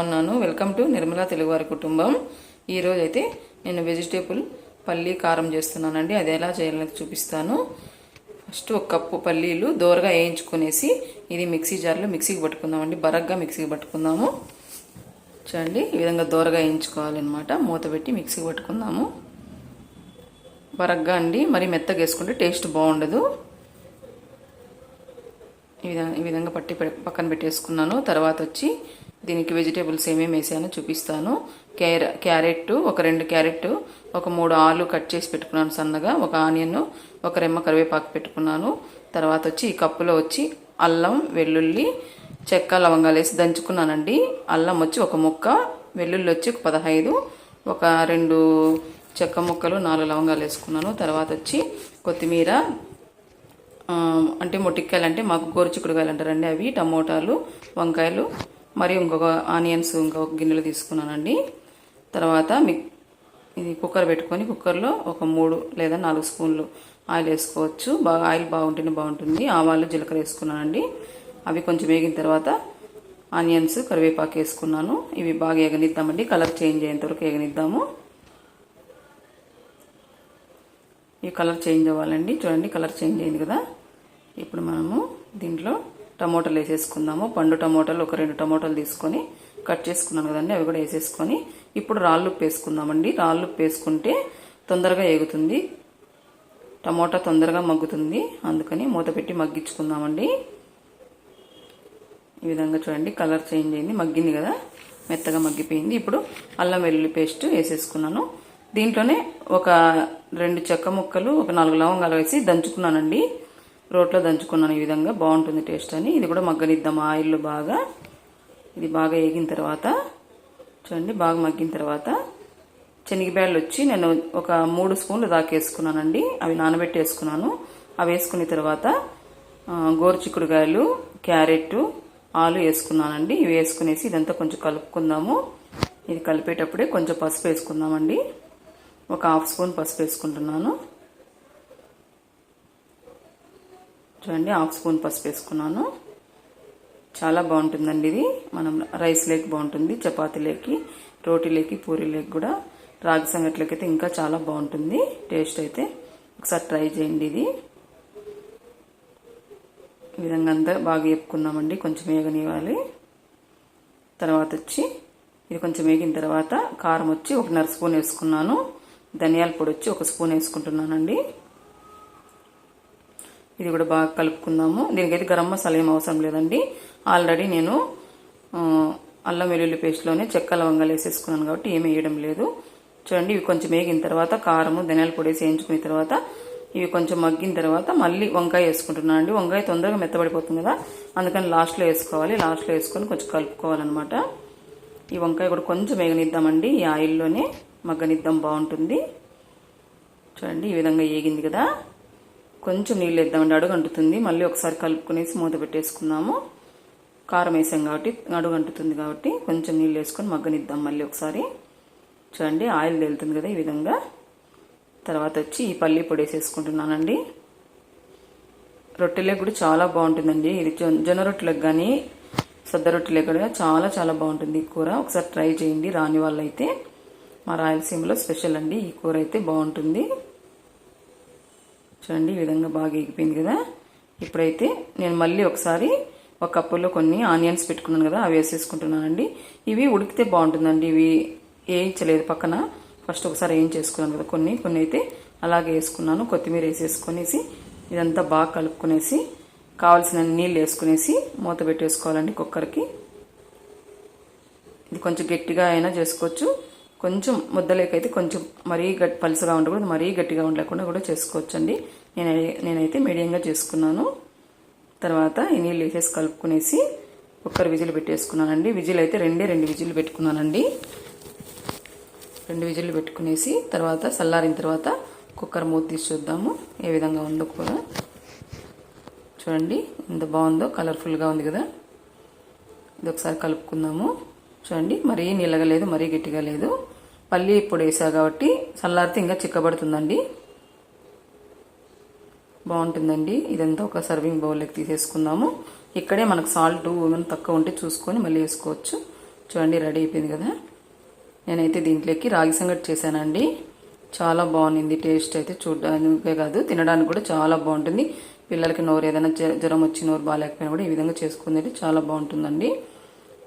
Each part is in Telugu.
బాగున్నాను వెల్కమ్ టు నిర్మలా తెలుగువారి కుటుంబం ఈరోజు అయితే నేను వెజిటేబుల్ పల్లీ కారం చేస్తున్నానండి. అది ఎలా చేయాలని చూపిస్తాను. ఫస్ట్ ఒక కప్పు పల్లీలు దోరగా వేయించుకునేసి ఇది మిక్సీ జార్లో మిక్సీకి పట్టుకుందామండి. బరగ్గా మిక్సీకి పట్టుకుందాము. చూడండి ఈ విధంగా దోరగా వేయించుకోవాలన్నమాట. మూత పెట్టి మిక్సీకి పట్టుకుందాము. బరగ్గా అండి మరి మెత్తగా వేసుకుంటే టేస్ట్ బాగుండదు. ఈ విధంగా ఈ విధంగా పట్టి పె- పక్కన పెట్టేసుకున్నాను. తర్వాత వచ్చి దీనికి వెజిటేబుల్స్ ఏమేమి వేసానో చూపిస్తాను. క్యార క్యారెట్ ఒక రెండు క్యారెట్ ఒక మూడు ఆలు కట్ చేసి పెట్టుకున్నాను సన్నగా ఒక ఆనియన్ ఒక రెమ్మ కరివేపాకు పెట్టుకున్నాను. తర్వాత వచ్చి ఈ కప్పులో వచ్చి అల్లం వెల్లుల్లి చెక్క లవంగాలు వేసి దంచుకున్నానండి. అల్లం వచ్చి ఒక ముక్క వెల్లుల్లి వచ్చి ఒక పదహైదు ఒక రెండు చెక్క ముక్కలు నాలుగు లవంగాలు వేసుకున్నాను. తర్వాత వచ్చి కొత్తిమీర అంటే మొటిక్కాయలు అంటే మాకు గోరుచిక్కుడుకాయలు అంటారండి అవి టమోటాలు వంకాయలు మరి ఇంకొక ఆనియన్స్ ఇంకొక గిన్నెలు తీసుకున్నానండి. తర్వాత మీ ఇది కుక్కర్ పెట్టుకొని కుక్కర్లో ఒక మూడు లేదా నాలుగు స్పూన్లు ఆయిల్ వేసుకోవచ్చు. బాగా ఆయిల్ బాగుంటేనే బాగుంటుంది. ఆవాలు జీలకర్ర వేసుకున్నానండి. అవి కొంచెం వేగిన తర్వాత ఆనియన్స్ కరివేపాకు వేసుకున్నాను. ఇవి బాగా ఎగనిద్దామండి. కలర్ చేంజ్ అయ్యేంత వరకు ఎగనిద్దాము. ఈ కలర్ చేంజ్ అవ్వాలండి. చూడండి కలర్ చేంజ్ అయింది కదా. ఇప్పుడు మనము దీంట్లో టమోటాలు వేసేసుకుందాము. పండు టమోటాలు ఒక రెండు టమోటాలు తీసుకొని కట్ చేసుకున్నాను కదండి అవి కూడా వేసేసుకొని ఇప్పుడు రాళ్ళు ఉప్పు వేసుకుందామండి. రాళ్ళు ఉప్పు వేసుకుంటే తొందరగా ఎగుతుంది టమోటా తొందరగా మగ్గుతుంది. అందుకని మూత పెట్టి మగ్గించుకుందామండి. ఈ విధంగా చూడండి కలర్ చేంజ్ అయింది. మగ్గింది కదా మెత్తగా మగ్గిపోయింది. ఇప్పుడు అల్లం వెల్లుల్లి పేస్ట్ వేసేసుకున్నాను. దీంట్లోనే ఒక రెండు చెక్క ముక్కలు ఒక నాలుగు లవంగాలు వేసి దంచుకున్నానండి. రోట్లో దంచుకున్నాను ఈ విధంగా. బాగుంటుంది టేస్ట్ అని. ఇది కూడా మగ్గనిద్దాం ఆయిల్ బాగా. ఇది బాగా వేగిన తర్వాత చూడండి బాగా మగ్గిన తర్వాత శనగబ్యాళ్ళు వచ్చి నేను ఒక మూడు స్పూన్లు దాకేసుకున్నానండి. అవి నానబెట్టి వేసుకున్నాను అవి వేసుకున్న తర్వాత ఆ, గోరుచిక్కుడుకాయలు క్యారెట్ ఆలు వేసుకున్నానండి. ఇవి వేసుకునేసి ఇదంతా కొంచెం కలుపుకుందాము. ఇది కలిపేటప్పుడే కొంచెం పసుపు వేసుకుందామండి. ఒక హాఫ్ స్పూన్ పసుపు వేసుకుంటున్నాను. చూడండి హాఫ్ స్పూన్ పసుపు వేసుకున్నాను. చాలా బాగుంటుందండి ఇది. మనం రైస్ లేక్ బాగుంటుంది చపాతీ లేకి రోటీ లేకి పూరీ లేక్ కూడా. రాగి సంగట్లకి అయితే ఇంకా చాలా బాగుంటుంది. టేస్ట్ అయితే ఒకసారి ట్రై చేయండి ఇది. ఈ విధంగా అంతా బాగా వేపుకున్నామండి కొంచెం వేగనివ్వాలి. తర్వాత వచ్చి ఇది కొంచెం వేగిన తర్వాత కారం వచ్చి ఒకన్నర స్పూన్ వేసుకున్నాను. ధనియాల పొడి వచ్చి ఒక స్పూన్ వేసుకుంటున్నానండి. ఇది కూడా బాగా కలుపుకుందాము. దీనికైతే గరం మసాలా ఏం అవసరం లేదండి. ఆల్రెడీ నేను అల్లం వెల్లుల్లి పేస్ట్లోనే చెక్క లవంగాలు వేసేసుకున్నాను కాబట్టి ఏమీ వేయడం లేదు. చూడండి ఇవి కొంచెం వేగిన తర్వాత కారము ధనియాల పొడి వేసి వేయించుకున్న తర్వాత ఇవి కొంచెం మగ్గిన తర్వాత మళ్ళీ వంకాయ వేసుకుంటున్నాను అండి. వంకాయ తొందరగా మెత్తబడిపోతుంది కదా అందుకని లాస్ట్లో వేసుకోవాలి. లాస్ట్లో వేసుకొని కొంచెం కలుపుకోవాలన్నమాట. ఈ వంకాయ కూడా కొంచెం వేగనిద్దామండి. ఈ ఆయిల్లోనే మగ్గనిద్దాం బాగుంటుంది. చూడండి ఈ విధంగా వేగింది కదా. కొంచెం నీళ్ళు వేద్దామండి అడుగు అంటుతుంది. మళ్ళీ ఒకసారి కలుపుకునేసి మూత పెట్టేసుకున్నాము. కారం వేసాం కాబట్టి అడుగు అంటుతుంది కాబట్టి కొంచెం నీళ్ళు వేసుకొని మగ్గనిద్దాం మళ్ళీ ఒకసారి. చూడండి ఆయిల్ తేలుతుంది కదా ఈ విధంగా. తర్వాత వచ్చి ఈ పల్లి పొడి వేసేసుకుంటున్నానండి. రొట్టెలే కూడా చాలా బాగుంటుందండి. ఇది జొన్న రొట్టెలకు కానీ సద్ద రొట్టెలే కూడా చాలా చాలా బాగుంటుంది ఈ కూర. ఒకసారి ట్రై చేయండి. రాని వాళ్ళైతే మా రాయలసీమలో స్పెషల్ అండి. ఈ కూర అయితే బాగుంటుంది. చూడండి ఈ విధంగా బాగా ఎగిపోయింది కదా. ఇప్పుడైతే నేను మళ్ళీ ఒకసారి ఒక కప్పులో కొన్ని ఆనియన్స్ పెట్టుకున్నాను కదా అవి వేసేసుకుంటున్నానండి. ఇవి ఉడికితే బాగుంటుందండి ఇవి వేయించలేదు పక్కన. ఫస్ట్ ఒకసారి ఏం చేసుకున్నాను కదా కొన్ని కొన్ని అయితే అలాగే వేసుకున్నాను. కొత్తిమీర వేసేసుకొనేసి ఇదంతా బాగా కలుపుకునేసి కావాల్సిన నీళ్ళు వేసుకునేసి మూత పెట్టేసుకోవాలండి కుక్కర్కి. ఇది కొంచెం గట్టిగా అయినా చేసుకోవచ్చు. కొంచెం ముద్దలేకైతే కొంచెం మరీ గట్టి పలుసుగా ఉండకూడదు మరీ గట్టిగా ఉండకుండా కూడా చేసుకోవచ్చు అండి నేను నేనైతే మీడియంగా చేసుకున్నాను. తర్వాత ఈ నీళ్ళు వేసేసి కలుపుకునేసి కుక్కర్ విజిల్ పెట్టేసుకున్నానండి. విజిల్ అయితే రెండే రెండు విజిల్ పెట్టుకున్నానండి. రెండు విజిల్ పెట్టుకునేసి తర్వాత చల్లారిన తర్వాత కుక్కర్ మూత తీసి చూద్దాము ఏ విధంగా ఉందో కూడా. చూడండి ఎంత బాగుందో కలర్ఫుల్గా ఉంది కదా. ఇది ఒకసారి కలుపుకుందాము. చూడండి మరీ నీళ్ళగా లేదు మరీ గట్టిగా లేదు. పల్లి ఇప్పుడు వేసా కాబట్టి చల్లారితే ఇంకా చిక్కబడుతుందండి. బాగుంటుందండి. ఇదంతా ఒక సర్వింగ్ బౌల్లోకి తీసేసుకుందాము. ఇక్కడే మనకు సాల్ట్ ఏమైనా తక్కువ ఉంటే చూసుకొని మళ్ళీ వేసుకోవచ్చు. చూడండి రెడీ అయిపోయింది కదా. నేనైతే దీంట్లోకి రాగి సంగటి చేశానండి. చాలా బాగుంది. టేస్ట్ అయితే చూడడానికే కాదు తినడానికి కూడా చాలా బాగుంటుంది. పిల్లలకి నోరు ఏదైనా జ్వరం వచ్చి నోరు బాగాలేకపోయినా కూడా ఈ విధంగా చేసుకునేది చాలా బాగుంటుందండి.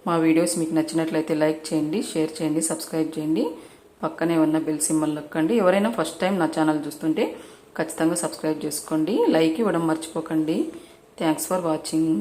మా వీడియోస్ మీకు నచ్చినట్లయితే లైక్ చేయండి షేర్ చేయండి సబ్స్క్రైబ్ చేయండి. పక్కనే ఉన్న బెల్ సింబల్ నొక్కండి. ఎవరైనా ఫస్ట్ టైం నా ఛానల్ చూస్తుంటే ఖచ్చితంగా సబ్స్క్రైబ్ చేసుకోండి. లైక్ ఇవ్వడం మర్చిపోకండి. Thanks for watching.